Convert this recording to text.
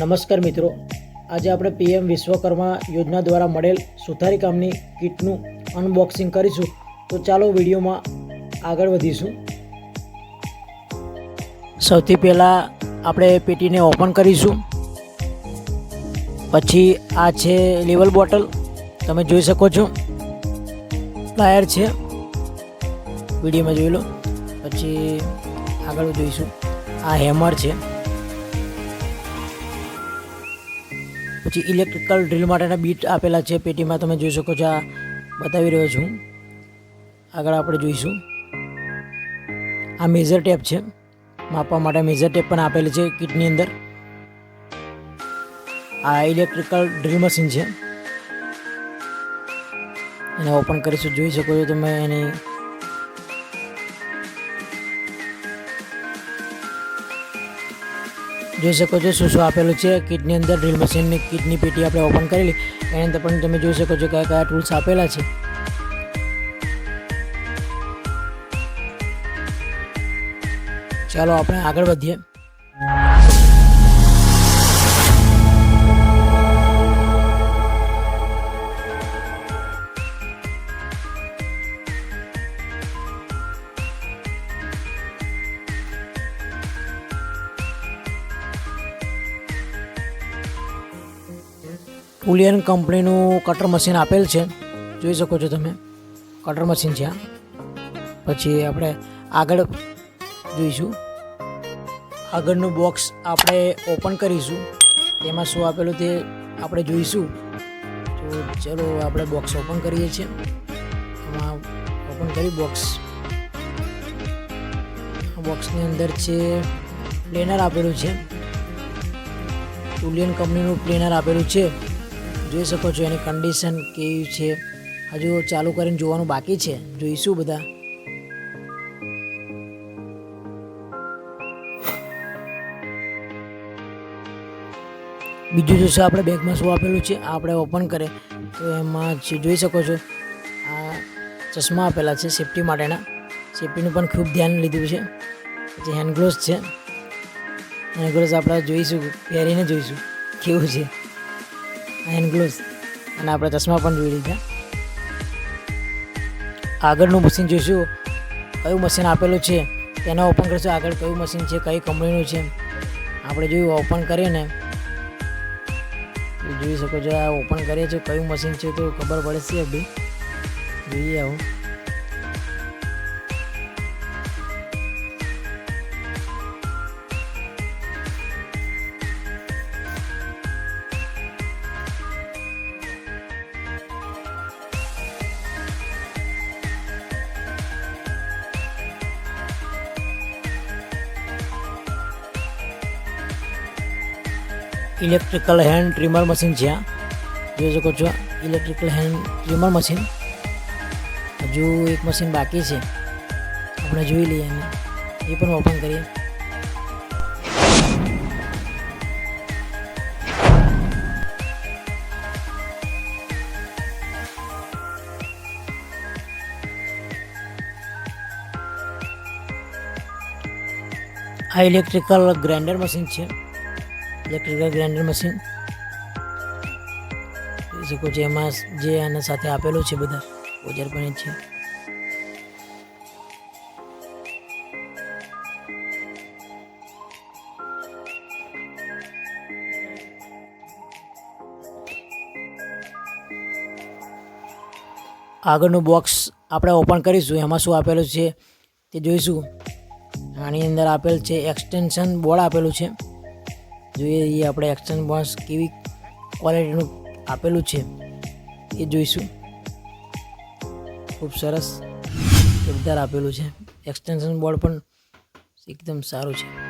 નમસ્કાર મિત્રો. આજે આપણે પીએમ વિશ્વકર્મા યોજના દ્વારા મળેલ સુથારી કામની કીટનું અનબોક્સિંગ કરીશું. તો ચાલો વિડીયોમાં આગળ વધીશું. સૌથી પહેલાં આપણે પેટીને ઓપન કરીશું. પછી આ છે લેવલ બોટલ. તમે જોઈ શકો છો. પ્લાયર છે. વિડીયોમાં જોઈ લો. પછી આગળ જોઈશું આ હેમર છે. પછી ઇલેક્ટ્રિકલ ડ્રીલ માટેના બીટ આપેલા છે. પેટીમાં તમે જોઈ શકો છો આ બતાવી રહ્યો છું. આગળ આપણે જોઈશું. આ મેઝર ટેપ છે. માપવા માટે મેઝર ટેપ પણ આપેલી છે કીટની અંદર. આ ઇલેક્ટ્રિકલ ડ્રિલ મશીન છે. એને ઓપન કરીશું. જોઈ શકો છો તમે એની જોઈ શકો છો શું શું આપેલું છે. કિટની અંદર ડ્રીલ મશીનની કિટની પેટી આપણે ઓપન કરેલી. એની અંદર પણ તમે જોઈ શકો છો કયા કયા ટૂલ્સ આપેલા છે. ચાલો આપણે આગળ વધીએ. પુલિયન કંપનીનું કટર મશીન આપેલ છે. જોઈ શકો છો તમે. કટર મશીન છે પછી આપણે આગળ જોઈશું. આગળનું બોક્સ આપણે ઓપન કરીશું. તેમાં શું આપેલું તે આપણે જોઈશું. તો ચલો આપણે બોક્સ ઓપન કરીએ છીએ. એમાં ઓપન કરી બોક્સ બોક્સની અંદર છે પ્લેનર આપેલું છે. ટુલિયન કંપનીનું પ્લેનર આપેલું છે. જોઈ શકો છો એની કન્ડિશન કેવી છે. હજુ ચાલુ કરીને જોવાનું બાકી છે. જોઈશું બધા. બીજું જોશું આપણે બેગમાં શું આપેલું છે. આપણે ઓપન કરે તો એમાં જોઈ શકો છો, આ ચશ્મા આપેલા છે સેફટી માટેના. સેફટીનું પણ ખૂબ ધ્યાન લીધું છે. પછી હેન્ડ ગ્લોવ્સ છે હેન્ડ ગ્લોવ્સ આપણે જોઈશું, પહેરીને જોઈશું. કેવું છે? હેન્ડ ગ્લોવ્સ અને આપણે ચશ્મા પણ જોઈ લીધા. આગળનું મશીન જોઈશું. કયું મશીન આપેલું છે, તેને ઓપન કરીશું. આગળ કયું મશીન છે, કઈ કંપનીનું છે. આપણે જોયું ઓપન કરીએ ને. જોઈ શકો છો, આ ઓપન કરીએ છીએ. કયું મશીન છે તો ખબર પડશે બી જોઈએ આવું. ઇલેક્ટ્રિકલ હેન્ડ ટ્રીમર મશીન છે જોઈ શકો છો, ઇલેક્ટ્રિકલ હેન્ડ ટ્રીમર મશીન. હજુ એક મશીન બાકી છે. આપણે જોઈ લઈએ એને. એ પણ ઓપન કરીએ. આ ઇલેક્ટ્રિકલ ગ્રાઇન્ડર મશીન છે. ઇલેક્ટ્રિકલ ગ્રાઇન્ડર મશીન જોઈ શકો છો એમાં જે આના સાથે આપેલું છે બધા ઓજાર પણ છે. આગળનું બોક્સ આપણે ઓપન કરીશું, એમાં શું આપેલું છે તે જોઈશું. આની અંદર આપેલ છે એક્સટેન્શન બોર્ડ આપેલું છે. જોઈએ એ આપણે એક્શન બોન્સ કેવી ક્વોલિટીનું આપેલું છે એ જોઈશું. ખૂબ સરસ જોરદાર આપેલું છે. એક્સટેન્શન બોર્ડ પણ એકદમ સારું છે.